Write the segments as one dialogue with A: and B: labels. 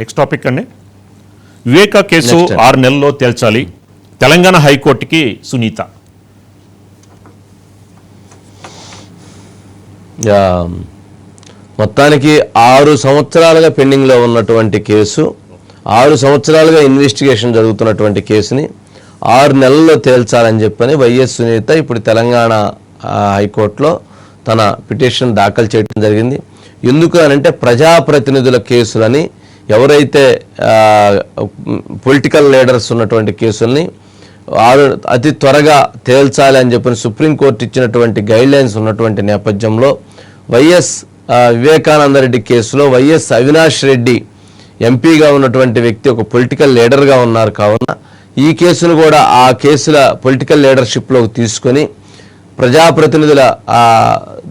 A: Next topic అండి వివేక case. ఆరు నెలల్లో తేల్చాలి తెలంగాణ హైకోర్టుకి సునీత.
B: మొత్తానికి ఆరు సంవత్సరాలుగా పెండింగ్లో ఉన్నటువంటి కేసు ఆరు సంవత్సరాలుగా ఇన్వెస్టిగేషన్ జరుగుతున్నటువంటి కేసుని ఆరు నెలల్లో తేల్చాలని చెప్పని వైఎస్ సునీత ఇప్పుడు తెలంగాణ హైకోర్టులో తన పిటిషన్ దాఖలు చేయడం జరిగింది ఎందుకు అనంటే ప్రజాప్రతినిధుల కేసులని ఎవరైతే పొలిటికల్ లీడర్స్ ఉన్నటువంటి కేసుల్ని ఆరు అతి త్వరగా తేల్చాలి అని చెప్పిన సుప్రీంకోర్టు ఇచ్చినటువంటి గైడ్లైన్స్ ఉన్నటువంటి నేపథ్యంలో వైఎస్ వివేకానంద రెడ్డి కేసులో వైఎస్ అవినాష్ రెడ్డి ఎంపీగా ఉన్నటువంటి వ్యక్తి ఒక పొలిటికల్ లీడర్గా ఉన్నారు కావున ఈ కేసును కూడా ఆ కేసుల పొలిటికల్ లీడర్షిప్లోకి తీసుకొని ప్రజాప్రతినిధుల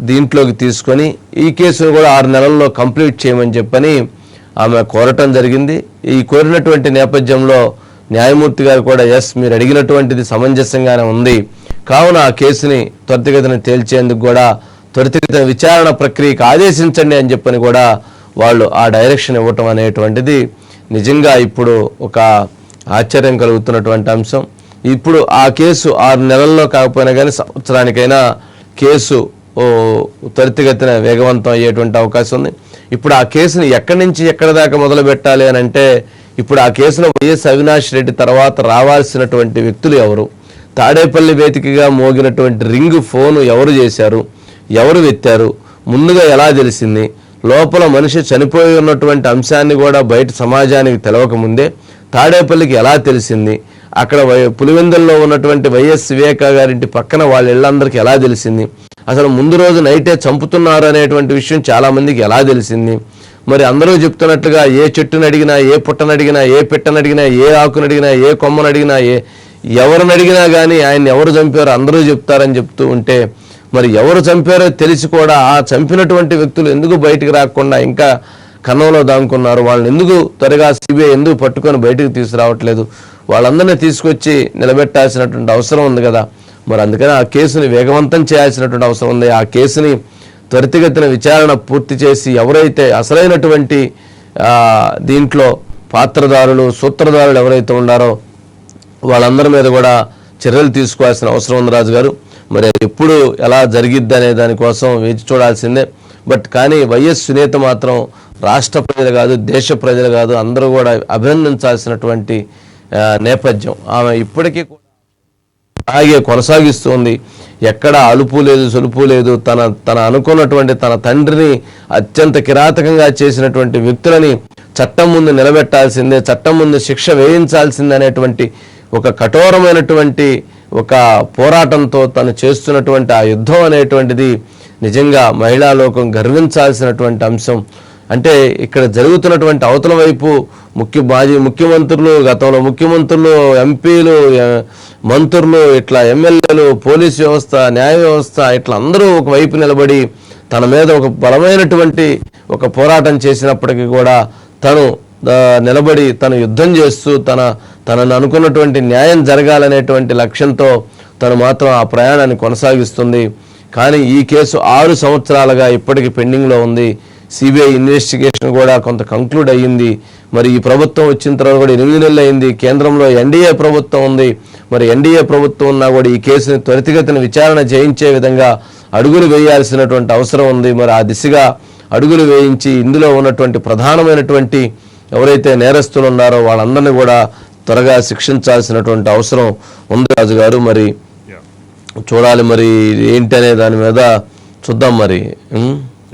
B: దీంట్లోకి తీసుకొని ఈ కేసును కూడా ఆరు నెలల్లో కంప్లీట్ చేయమని చెప్పని ఆమె కోరటం జరిగింది. ఈ కోరినటువంటి నేపథ్యంలో న్యాయమూర్తి గారు కూడా ఎస్ మీరు అడిగినటువంటిది సమంజసంగానే ఉంది. కావున ఆ కేసుని త్వరితగతిన తేల్చేందుకు కూడా త్వరితగతిన విచారణ ప్రక్రియకు ఆదేశించండి అని చెప్పని కూడా వాళ్ళు ఆ డైరెక్షన్ ఇవ్వటం అనేటువంటిది నిజంగా ఇప్పుడు ఒక ఆశ్చర్యం కలుగుతున్నటువంటి అంశం. ఇప్పుడు ఆ కేసు ఆరు నెలల్లో కాకపోయినా కానీ సంవత్సరానికైనా కేసు త్వరితగతిన వేగవంతం అయ్యేటువంటి అవకాశం ఉంది. ఇప్పుడు ఆ కేసుని ఎక్కడి నుంచి ఎక్కడి దాకా మొదలు పెట్టాలి అని అంటే ఇప్పుడు ఆ కేసులో వైఎస్ అవినాష్ రెడ్డి తర్వాత రావాల్సినటువంటి వ్యక్తులు ఎవరు? తాడేపల్లి వేదికగా మోగినటువంటి రింగ్ ఫోను ఎవరు చేశారు? ఎవరు వెత్తారు? ముందుగా ఎలా తెలిసింది? లోపల మనిషి చనిపోయి ఉన్నటువంటి అంశాన్ని కూడా బయట సమాజానికి తెలవకముందే తాడేపల్లికి ఎలా తెలిసింది? అక్కడ వై- పులివెందుల్లో ఉన్నటువంటి వైఎస్ వివేక గారింటి పక్కన వాళ్ళ ఇళ్ళందరికీ ఎలా తెలిసింది? అసలు ముందు రోజు నైటే చంపుతున్నారు అనేటువంటి విషయం చాలామందికి ఎలా తెలిసింది? మరి అందరూ చెప్తున్నట్లుగా ఏ చెట్టును అడిగినా ఏ పుట్టను అడిగినా ఏ పిట్టను అడిగినా ఏ ఆకును అడిగినా ఏ కొమ్మను అడిగినా ఏ ఎవరిని అడిగినా కానీ ఆయన్ని ఎవరు చంపారో అందరూ చెప్తారని చెప్తూ ఉంటే మరి ఎవరు చంపారో తెలిసి కూడా ఆ చంపినటువంటి వ్యక్తులు ఎందుకు బయటికి రాకుండా ఇంకా కన్నంలో దాముకున్నారు? వాళ్ళని ఎందుకు త్వరగా సిబిఐ ఎందుకు పట్టుకొని బయటకు తీసుకురావట్లేదు? వాళ్ళందరినీ తీసుకొచ్చి నిలబెట్టాల్సినటువంటి అవసరం ఉంది కదా. మరి అందుకని ఆ కేసుని వేగవంతం చేయాల్సినటువంటి అవసరం ఉంది. ఆ కేసుని త్వరితగతిన విచారణ పూర్తి చేసి ఎవరైతే అసలైనటువంటి దీంట్లో పాత్రదారులు సూత్రధారులు ఎవరైతే ఉన్నారో వాళ్ళందరి మీద కూడా చర్యలు తీసుకోవాల్సిన అవసరం ఉంది రాజు గారు. మరి ఎప్పుడు ఎలా జరిగిద్ది అనే దానికోసం వేచి చూడాల్సిందే. బట్ కానీ వైఎస్ సునీత మాత్రం రాష్ట్ర ప్రజలు కాదు దేశ ప్రజలు కాదు అందరూ కూడా అభినందించాల్సినటువంటి నేపథ్యం. ఆమె ఇప్పటికీ అలాగే కొనసాగిస్తుంది. ఎక్కడ అలుపు లేదు సులుపు లేదు తన తన అనుకున్నటువంటి తన తండ్రిని అత్యంత కిరాతకంగా చేసినటువంటి వ్యక్తులని చట్టం ముందు నిలబెట్టాల్సిందే చట్టం ముందు శిక్ష వేయించాల్సిందే అనేటువంటి ఒక కఠోరమైనటువంటి ఒక పోరాటంతో తను చేస్తున్నటువంటి ఆ యుద్ధం అనేటువంటిది నిజంగా మహిళా లోకం గర్వించాల్సినటువంటి అంశం. అంటే ఇక్కడ జరుగుతున్నటువంటి అవతల వైపు ముఖ్య మాజీ ముఖ్యమంత్రులు గతంలో ముఖ్యమంత్రులు ఎంపీలు మంత్రులు ఇట్లా ఎమ్మెల్యేలు పోలీస్ వ్యవస్థ న్యాయ వ్యవస్థ ఇట్లా అందరూ ఒక వైపు నిలబడి తన మీద ఒక బలమైనటువంటి ఒక పోరాటం చేసినప్పటికీ కూడా తను నిలబడి తను యుద్ధం చేస్తూ తన తనను అనుకున్నటువంటి న్యాయం జరగాలనేటువంటి లక్ష్యంతో తను మాత్రం ఆ ప్రయాణాన్ని కొనసాగిస్తుంది. కానీ ఈ కేసు ఆరు సంవత్సరాలుగా ఇప్పటికీ పెండింగ్లో ఉంది. సిబిఐ ఇన్వెస్టిగేషన్ కూడా కొంత కంక్లూడ్ అయ్యింది. మరి ఈ ప్రభుత్వం వచ్చిన తర్వాత కూడా ఎనిమిది నెలలు అయింది. కేంద్రంలో ఎన్డీఏ ప్రభుత్వం ఉంది. మరి ఎన్డీఏ ప్రభుత్వం ఉన్నా కూడా ఈ కేసుని త్వరితగతిన విచారణ చేయించే విధంగా అడుగులు వేయాల్సినటువంటి అవసరం ఉంది. మరి ఆ దిశగా అడుగులు వేయించి ఇందులో ఉన్నటువంటి ప్రధానమైనటువంటి ఎవరైతే నేరస్తులు ఉన్నారో వాళ్ళందరినీ కూడా త్వరగా శిక్షించాల్సినటువంటి అవసరం ఉంది రాజు గారు. మరి చూడాలి మరి ఏంటి అనే దాని మీద చూద్దాం మరి?